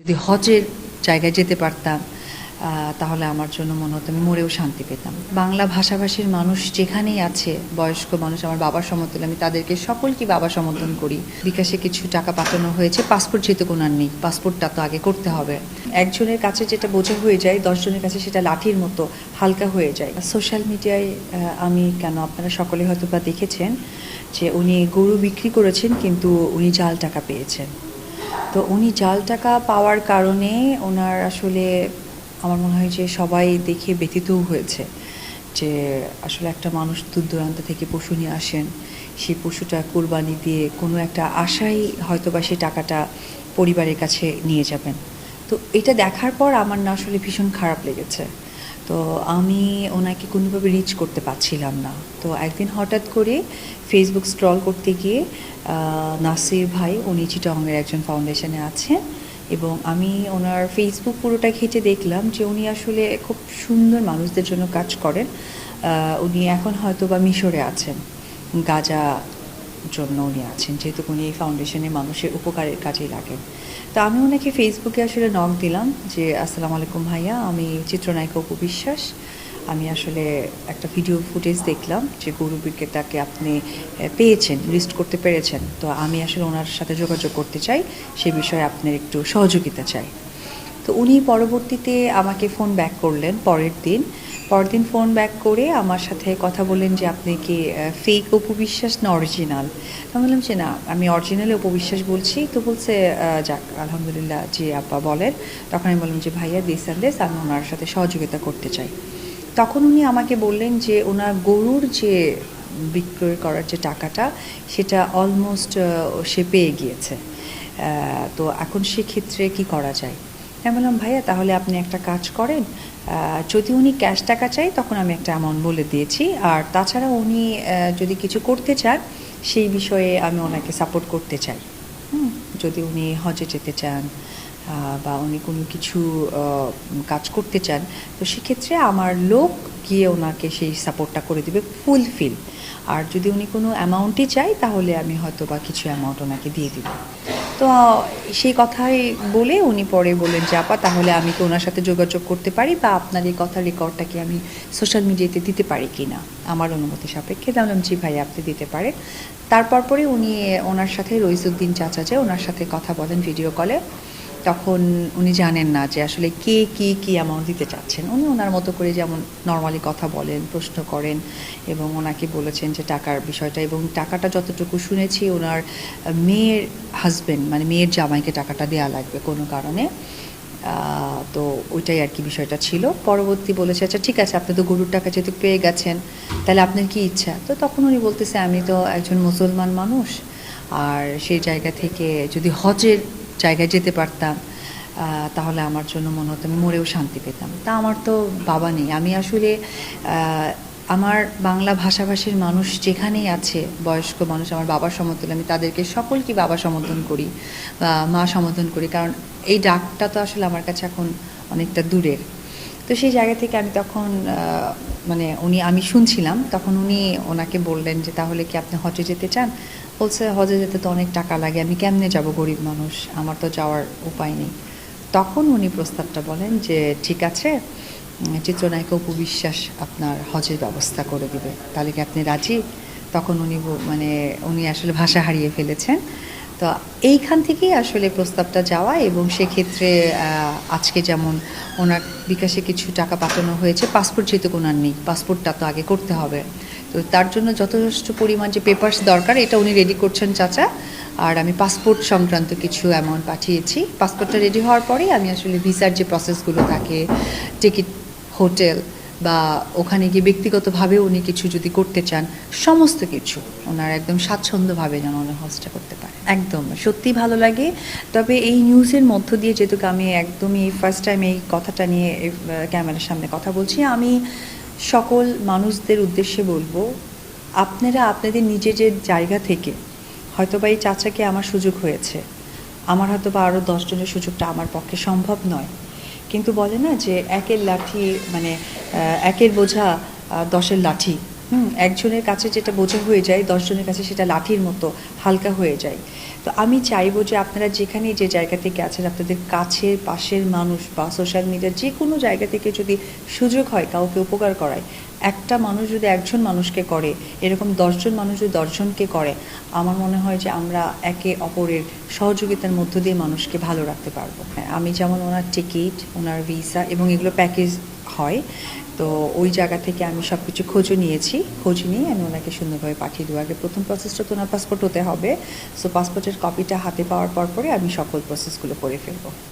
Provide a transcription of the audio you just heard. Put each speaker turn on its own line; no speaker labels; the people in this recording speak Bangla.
যদি হজের জায়গায় যেতে পারতাম তাহলে আমার জন্য মনে হতো আমি মরেও শান্তি পেতাম। বাংলা ভাষাভাষীর মানুষ যেখানেই আছে, বয়স্ক মানুষ, আমার বাবার সমর্থন আমি তাদেরকে সকলকে বাবা সমর্থন করি। বিকাশে কিছু টাকা পাঠানো হয়েছে পাসপোর্ট যেহেতু কোনার নেই পাসপোর্টটা তো আগে করতে হবে। একজনের কাছে যেটা বোঝা হয়ে যায়, দশজনের কাছে সেটা লাঠির মতো হালকা হয়ে যায়। সোশ্যাল মিডিয়ায় আমি কেন আপনারা সকলে হয়তো বা দেখেছেন যে উনি গরু বিক্রি করেছেন, কিন্তু উনি জাল টাকা পেয়েছেন। তো উনি জাল টাকা পাওয়ার কারণে ওনার আসলে আমার মনে হয় যে সবাই দেখে ব্যথিতও হয়েছে যে আসলে একটা মানুষ দূর দূরান্ত থেকে পশু নিয়ে আসেন সেই পশুটা কোরবানি দিয়ে কোনো একটা আশাই হয়তো বা সেই টাকাটা পরিবারের কাছে নিয়ে যাবেন। তো এটা দেখার পর আমার না আসলে ভীষণ খারাপ লেগেছে। তো আমি ওনাকে কোনোভাবে রিচ করতে পারছিলাম না। তো একদিন হঠাৎ করে ফেসবুক স্ক্রল করতে গিয়ে নাসির ভাই, উনি চিটংয়ের একজন ফাউন্ডেশনে আছেন এবং আমি ওনার ফেসবুক পুরোটা ঘেঁটে দেখলাম যে উনি আসলে খুব সুন্দর মানুষদের জন্য কাজ করেন। উনি এখন হয়তো বা মিশরে আছেন। গাজা জন্য উনি আছেন, যেহেতু উনি এই ফাউন্ডেশনে মানুষের উপকারের কাজেই লাগেন। তা আমি ওনাকে ফেসবুকে আসলে নক দিলাম যে, আসসালামু আলাইকুম ভাইয়া, আমি চিত্রনায়িকা অপু বিশ্বাস। আমি আসলে একটা ভিডিও ফুটেজ দেখলাম যে গরু বিক্রেতাকে আপনি পেয়েছেন লিস্ট করতে পেরেছেন। তো আমি আসলে ওনার সাথে যোগাযোগ করতে চাই, সে বিষয়ে আপনার একটু সহযোগিতা চাই। তো উনি পরবর্তীতে আমাকে ফোন ব্যাক করলেন পরের দিন। পরের দিন ফোন ব্যাক করে আমার সাথে কথা বললেন যে আপনি কি ফেক উপবিশ্বাস না অরিজিনাল আমি বললাম যে না, আমি অরিজিনালে উপবিশ্বাস বলছি। তো বলছে যাক, আলহামদুলিল্লাহ, জি আপা বলেন। তখন আমি বললাম যে ভাইয়া দিস অ্যান্ড দিস আমি ওনার সাথে সহযোগিতা করতে চাই। তখন উনি আমাকে বললেন যে ওনার গরুর যে বিক্রয় করার যে টাকাটা, সেটা অলমোস্ট সে পেয়ে গিয়েছে। তো এখন সেক্ষেত্রে কি করা যায়? আমি বললাম, ভাইয়া, তাহলে আপনি একটা কাজ করেন যদি উনি ক্যাশ টাকা চাই তখন আমি একটা অ্যামাউন্ট বলে দিয়েছি। আর তাছাড়া উনি যদি কিছু করতে চান, সেই বিষয়ে আমি ওনাকে সাপোর্ট করতে চাই। যদি উনি হজে যেতে চান বা উনি কোনো কিছু কাজ করতে চান, তো সেক্ষেত্রে আমার লোক গিয়ে ওনাকে সেই সাপোর্টটা করে দিবে ফুলফিল আর যদি উনি কোনো অ্যামাউন্টই চাই তাহলে আমি হয়তো বা কিছু অ্যামাউন্ট ওনাকে দিয়ে দিব। তো সেই কথাই বলে উনি পরে বলেন যে, আপা, তাহলে আমি কি ওনার সাথে যোগাযোগ করতে পারি বা আপনার এই কথার রেকর্ডটা কি আমি সোশ্যাল মিডিয়াতে দিতে পারি কি না? আমার অনুমতি সাপেক্ষে জানলাম জি ভাই, আপনি দিতে পারে তারপর পরে উনি ওনার সাথে রইসুদ্দিন চাচা যে, ওনার সাথে কথা বলেন ভিডিও কলে তখন উনি জানেন না যে আসলে কে, কি কি অ্যামাউন্ট দিতে চাচ্ছেন। উনি ওনার মতো করে যেমন নর্মালি কথা বলেন, প্রশ্ন করেন এবং ওনাকে বলেছেন যে টাকার বিষয়টা এবং টাকাটা যতটুকু শুনেছি ওনার মেয়ের হাজবেন্ড মানে মেয়ের জামাইকে টাকাটা দেয়া লাগবে কোনো কারণে। তো ওইটাই আর কি বিষয়টা ছিল। পরবর্তী বলেছে আচ্ছা ঠিক আছে, আপনি তো গরুর টাকা যেহেতু পেয়ে গেছেন, তাহলে আপনার কি ইচ্ছা? তো তখন উনি বলতেছে, আমি তো একজন মুসলমান মানুষ, আর সেই জায়গা থেকে যদি হজের জায়গায় যেতে পারতাম তাহলে আমার জন্য মনে হতো আমি মরেও শান্তি পেতাম। তা আমার তো বাবা নেই। আমি আসলে আমার বাংলা ভাষাভাষীর মানুষ যেখানেই আছে, বয়স্ক মানুষ, আমার বাবার সমর্থন আমি তাদেরকে সকলকে বাবা সমর্থন করি মা সমর্থন করি। কারণ এই ডাকটা তো আসলে আমার কাছে এখন অনেকটা দূরের। তো সেই জায়গা থেকে আমি তখন মানে উনি, আমি শুনছিলাম, তখন উনি ওনাকে বললেন যে, তাহলে কি আপনি হজে যেতে চান? বলছে হজে যেতে তো অনেক টাকা লাগে, আমি কেমনে যাব গরিব মানুষ? আমার তো যাওয়ার উপায় নেই। তখন উনি প্রস্তাবটা বলেন যে, ঠিক আছে চিত্রনায়িকা উপবিশ্বাস আপনার হজের ব্যবস্থা করে দিবে। তাহলে কি আপনি রাজি? তখন উনি মানে উনি আসলে ভাষা হারিয়ে ফেলেছেন। তো এইখান থেকেই আসলে প্রস্তাবটা যাওয়া এবং সেক্ষেত্রে আজকে যেমন ওনার বিকাশে কিছু টাকা পাঠানো হয়েছে পাসপোর্ট যেহেতু ওনার নেই পাসপোর্টটা তো আগে করতে হবে। তো তার জন্য যথেষ্ট পরিমাণ যে পেপার্স দরকার, এটা উনি রেডি করছেন, চাচা। আর আমি পাসপোর্ট সংক্রান্ত কিছু অ্যামাউন্ট পাঠিয়েছি। পাসপোর্টটা রেডি হওয়ার পরেই আমি আসলে ভিসার যে প্রসেসগুলো থাকে টিকিট হোটেল বা ওখানে গিয়ে ব্যক্তিগতভাবে উনি কিছু যদি করতে চান, সমস্ত কিছু ওনার একদম স্বাচ্ছন্দ্যভাবে যেন ওনার হজটা করতে পারে একদম সত্যি ভালো লাগে। তবে এই নিউজের মধ্য দিয়ে যেহেতু আমি একদমই ফার্স্ট টাইম এই কথাটা নিয়ে ক্যামেরার সামনে কথা বলছি, আমি সকল মানুষদের উদ্দেশ্যে বলব, আপনারা আপনাদের নিজেদের জায়গা থেকে হয়তো বা এই চাচাকে আমার সুযোগ হয়েছে। আমার হয়তো বা আরও দশজনের সুযোগটা আমার পক্ষে সম্ভব নয়। কিন্তু বলে না যে একের লাঠি মানে একের বোঝা দশের লাঠি। হুম, একজনের কাছে যেটা বোঝা হয়ে যায়, দশজনের কাছে সেটা লাঠির মতো হালকা হয়ে যায়। তো আমি চাইব যে আপনারা যেখানেই যে জায়গা থেকে আছেন, আপনাদের কাছের, পাশের মানুষ বা সোশ্যাল মিডিয়া যে কোনো জায়গা থেকে যদি সুযোগ হয়, কাউকে উপকার করায় একটা মানুষ যদি একজন মানুষকে করে এরকম দশজন মানুষ যদি দশজনকে করে আমার মনে হয় যে আমরা একে অপরের সহযোগিতার মধ্য দিয়ে মানুষকে ভালো রাখতে পারব। হ্যাঁ, আমি যেমন ওনার টিকিট ওনার ভিসা এবং এগুলো প্যাকেজ হয় তো ওই জায়গা থেকে আমি সব কিছু খোঁজও নিয়েছি। খোঁজ নিয়ে আমি ওনাকে সুন্দরভাবে পাঠিয়ে দেবো। আগে প্রথম প্রসেসটা তো ওনার পাসপোর্ট হতে হবে। সো পাসপোর্টের কপিটা হাতে পাওয়ার পর পরে আমি সকল প্রসেসগুলো করে ফেলব।